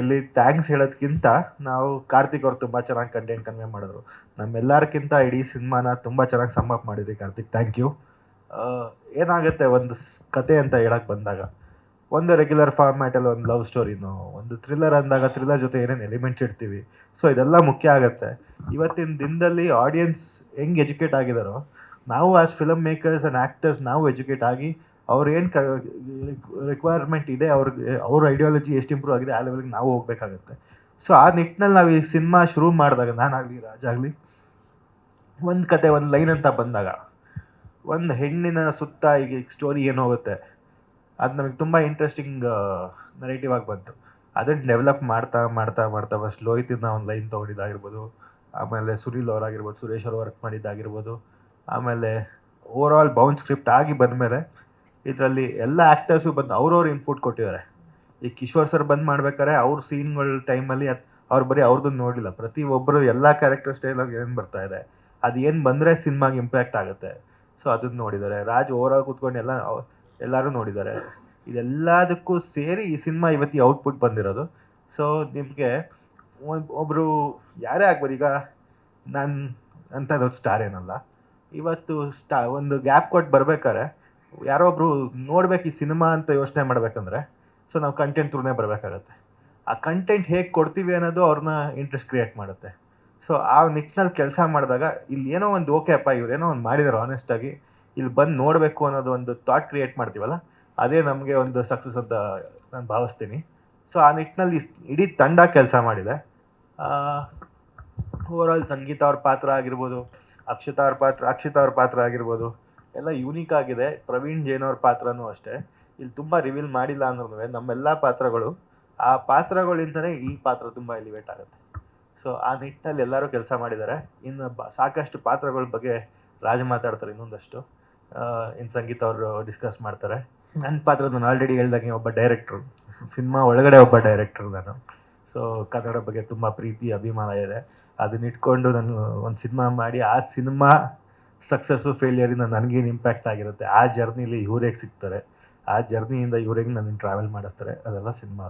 ಇಲ್ಲಿ ಥ್ಯಾಂಕ್ಸ್ ಹೇಳೋದ್ಕಿಂತ ನಾವು ಕಾರ್ತಿಕ್ ಅವ್ರು ತುಂಬ ಚೆನ್ನಾಗಿ ಕಂಟೆಂಟ್ ಕನ್ವೆ ಮಾಡಿದ್ರು. ನಮ್ಮೆಲ್ಲರಿಗಿಂತ ಇಡೀ ಸಿನಿಮಾನ ತುಂಬ ಚೆನ್ನಾಗಿ ಸಮ್ ಅಪ್ ಮಾಡಿದ್ರಿ ಕಾರ್ತಿಕ್ ಥ್ಯಾಂಕ್ ಯು ಏನಾಗುತ್ತೆ ಒಂದು ಕತೆ ಅಂತ ಹೇಳಕ್ಕೆ ಬಂದಾಗ? ಒಂದು ರೆಗ್ಯುಲರ್ ಫಾರ್ಮ್ಯಾಟಲ್ಲಿ ಒಂದು ಲವ್ ಸ್ಟೋರಿನೋ ಒಂದು ಥ್ರಿಲ್ಲರ್ ಅಂದಾಗ ಥ್ರಿಲ್ಲರ್ ಜೊತೆ ಏನೇನು ಎಲಿಮೆಂಟ್ಸ್ ಇಡ್ತೀವಿ? ಸೊ ಇದೆಲ್ಲ ಮುಖ್ಯ ಆಗುತ್ತೆ. ಇವತ್ತಿನ ದಿನದಲ್ಲಿ ಆಡಿಯನ್ಸ್ ಹೆಂಗೆ ಎಜುಕೇಟ್ ಆಗಿದಾರೋ, ನಾವು as film makers and actors ನಾವು ಎಜುಕೇಟ್ ಆಗಿ ಅವ್ರು ಏನು ಕ ರಿಕ್ವೈರ್ಮೆಂಟ್ ಇದೆ, ಅವ್ರಿಗೆ, ಅವ್ರ ಐಡಿಯಾಲಜಿ ಎಷ್ಟು ಇಂಪ್ರೂವ್ ಆಗಿದೆ, ಆ ಲೆವೆಲ್ಗೆ ನಾವು ಹೋಗ್ಬೇಕಾಗುತ್ತೆ. ಸೊ ಆ ನಿಟ್ಟಿನಲ್ಲಿ ನಾವು ಈ ಸಿನಿಮಾ ಶುರು ಮಾಡಿದಾಗ, ನಾನಾಗಲಿ ರಾಜ್ ಆಗಲಿ ಒಂದು ಕತೆ, ಒಂದು ಲೈನ್ ಅಂತ ಬಂದಾಗ, ಒಂದು ಹೆಣ್ಣಿನ ಸುತ್ತ ಈಗ ಸ್ಟೋರಿ ಏನು ಹೋಗುತ್ತೆ, ಅದು ನಮಗೆ ತುಂಬ ಇಂಟ್ರೆಸ್ಟಿಂಗ್ ನರೇಟಿವ್ ಆಗಿ ಬಂತು. ಅದನ್ನು ಡೆವಲಪ್ ಮಾಡ್ತಾ ಮಾಡ್ತಾ ಮಾಡ್ತಾ ಫಸ್ಟ್ ಲೋಹಿತಿನ ಒಂದು ಲೈನ್ ತೊಗೊಂಡಿದ್ದಾಗಿರ್ಬೋದು, ಆಮೇಲೆ ಸುನಿಲ್ ಅವರಾಗಿರ್ಬೋದು, ಸುರೇಶ್ ಅವರು ವರ್ಕ್ ಮಾಡಿದ್ದಾಗಿರ್ಬೋದು, ಆಮೇಲೆ ಓವರ್ ಆಲ್ ಬೌನ್ ಸ್ಕ್ರಿಪ್ಟ್ ಆಗಿ ಬಂದಮೇಲೆ ಇದರಲ್ಲಿ ಎಲ್ಲ ಆ್ಯಕ್ಟರ್ಸು ಬಂದು ಅವ್ರವ್ರ ಇನ್ಪುಟ್ ಕೊಟ್ಟಿದ್ದಾರೆ. ಈ ಕಿಶೋರ್ ಸರ್ ಬಂದು ಮಾಡ್ಬೇಕಾದ್ರೆ ಅವ್ರ ಸೀನ್ಗಳ ಟೈಮಲ್ಲಿ ಅವ್ರು ಬರೀ ಅವ್ರದ್ದು ನೋಡಿಲ್ಲ. ಪ್ರತಿ ಒಬ್ಬರು ಎಲ್ಲ ಕ್ಯಾರೆಕ್ಟರ್ ಸ್ಟೈಲಾಗಿ ಏನು ಬರ್ತಾ ಇದೆ, ಅದು ಏನು ಬಂದರೆ ಸಿನಿಮಾಗೆ ಇಂಪ್ಯಾಕ್ಟ್ ಆಗುತ್ತೆ. ಸೊ ಅದನ್ನ ನೋಡಿದ್ದಾರೆ. ರಾಜ್ ಓವರಾಲ್ ಕೂತ್ಕೊಂಡು ಎಲ್ಲ, ಎಲ್ಲರೂ ನೋಡಿದ್ದಾರೆ. ಇದೆಲ್ಲದಕ್ಕೂ ಸೇರಿ ಈ ಸಿನಿಮಾ ಇವತ್ತು ಔಟ್ಪುಟ್ ಬಂದಿರೋದು. ಸೊ ನಿಮಗೆ ಒಬ್ಬರು ಯಾರೇ ಆಗ್ಬೋದು, ಈಗ ನಾನು ಅಂತ ಸ್ಟಾರ್ ಏನಲ್ಲ. ಇವತ್ತು ಸ್ಟಾ ಒಂದು ಗ್ಯಾಪ್ ಕೊಟ್ಟು ಬರ್ಬೇಕಾದ್ರೆ ಯಾರೋ ಒಬ್ರು ನೋಡ್ಬೇಕು ಈ ಸಿನಿಮಾ ಅಂತ ಯೋಚನೆ ಮಾಡ್ಬೇಕಂದ್ರೆ ಸೊ ನಾವು ಕಂಟೆಂಟ್ ತ್ರೂನೇ ಬರಬೇಕಾಗತ್ತೆ. ಆ ಕಂಟೆಂಟ್ ಹೇಗೆ ಕೊಡ್ತೀವಿ ಅನ್ನೋದು ಅವ್ರನ್ನ ಇಂಟ್ರೆಸ್ಟ್ ಕ್ರಿಯೇಟ್ ಮಾಡುತ್ತೆ. ಸೊ ಆ ನಿಟ್ಟಿನಲ್ಲಿ ಕೆಲಸ ಮಾಡಿದಾಗ ಇಲ್ಲಿ ಏನೋ ಒಂದು ಓಕೆ ಅಪ್ಪ ಏನೋ ಒಂದು ಮಾಡಿದಾರೆ ಆನೆಸ್ಟಾಗಿ ಇಲ್ಲಿ ಬಂದು ನೋಡಬೇಕು ಅನ್ನೋದು ಒಂದು ಥಾಟ್ ಕ್ರಿಯೇಟ್ ಮಾಡ್ತೀವಲ್ಲ, ಅದೇ ನಮಗೆ ಒಂದು ಸಕ್ಸಸ್ ಅಂತ ನಾನು ಭಾವಿಸ್ತೀನಿ. ಸೊ ಆ ನಿಟ್ಟಿನಲ್ಲಿ ಇಡೀ ತಂಡ ಕೆಲಸ ಮಾಡಿದೆ. ಓವರಾಲ್ ಸಂಗೀತ ಅವ್ರ ಪಾತ್ರ ಆಗಿರ್ಬೋದು, ಅಕ್ಷತಾ ಅವ್ರ ಪಾತ್ರ, ಅಕ್ಷಿತ ಅವ್ರ ಪಾತ್ರ ಆಗಿರ್ಬೋದು ಎಲ್ಲ ಯೂನಿಕ್ ಆಗಿದೆ. ಪ್ರವೀಣ್ ಜೈನ್ ಅವ್ರ ಪಾತ್ರನೂ ಅಷ್ಟೇ. ಇಲ್ಲಿ ತುಂಬ ರಿವೀಲ್ ಮಾಡಿಲ್ಲ ಅಂದ್ರೂ ನಮ್ಮೆಲ್ಲ ಪಾತ್ರಗಳು. ಆ ಪಾತ್ರಗಳಿಂದನೇ ಈ ಪಾತ್ರ ತುಂಬ ಎಲಿವೇಟ್ ಆಗುತ್ತೆ. ಸೊ ಆ ನಿಟ್ಟಿನಲ್ಲಿ ಎಲ್ಲರೂ ಕೆಲಸ ಮಾಡಿದ್ದಾರೆ. ಇನ್ನು ಬ, ಸಾಕಷ್ಟು ಪಾತ್ರಗಳ ಬಗ್ಗೆ ರಾಜ ಮಾತಾಡ್ತಾರೆ ಇನ್ನೊಂದಷ್ಟು. ಇನ್ನು ಸಂಗೀತ ಅವರು ಡಿಸ್ಕಸ್ ಮಾಡ್ತಾರೆ. ನನ್ನ ಪಾತ್ರ ನಾನು ಆಲ್ರೆಡಿ ಹೇಳ್ದಂಗೆ ಒಬ್ಬ ಡೈರೆಕ್ಟ್ರು ಸಿನಿಮಾ ಒಳಗಡೆ ಒಬ್ಬ ಡೈರೆಕ್ಟರ್ ನಾನು. ಸೊ ಕನ್ನಡ ಬಗ್ಗೆ ತುಂಬ ಪ್ರೀತಿ, ಅಭಿಮಾನ ಇದೆ. ಅದನ್ನ ಇಟ್ಕೊಂಡು ನಾನು ಒಂದು ಸಿನಿಮಾ ಮಾಡಿ, ಆ ಸಿನಿಮಾ ಸಕ್ಸಸ್ಸು ಫೇಲಿಯರಿಂದ ನನಗೇನು ಇಂಪ್ಯಾಕ್ಟ್ ಆಗಿರುತ್ತೆ, ಆ ಜರ್ನಿಲಿ ಇವ್ರಿಗೆ ಸಿಗ್ತಾರೆ, ಆ ಜರ್ನಿಯಿಂದ ಇವ್ರಿಗೆ ನನ್ನ ಟ್ರಾವೆಲ್ ಮಾಡಿಸ್ತಾರೆ, ಅದೆಲ್ಲ ಸಿನಿಮಾ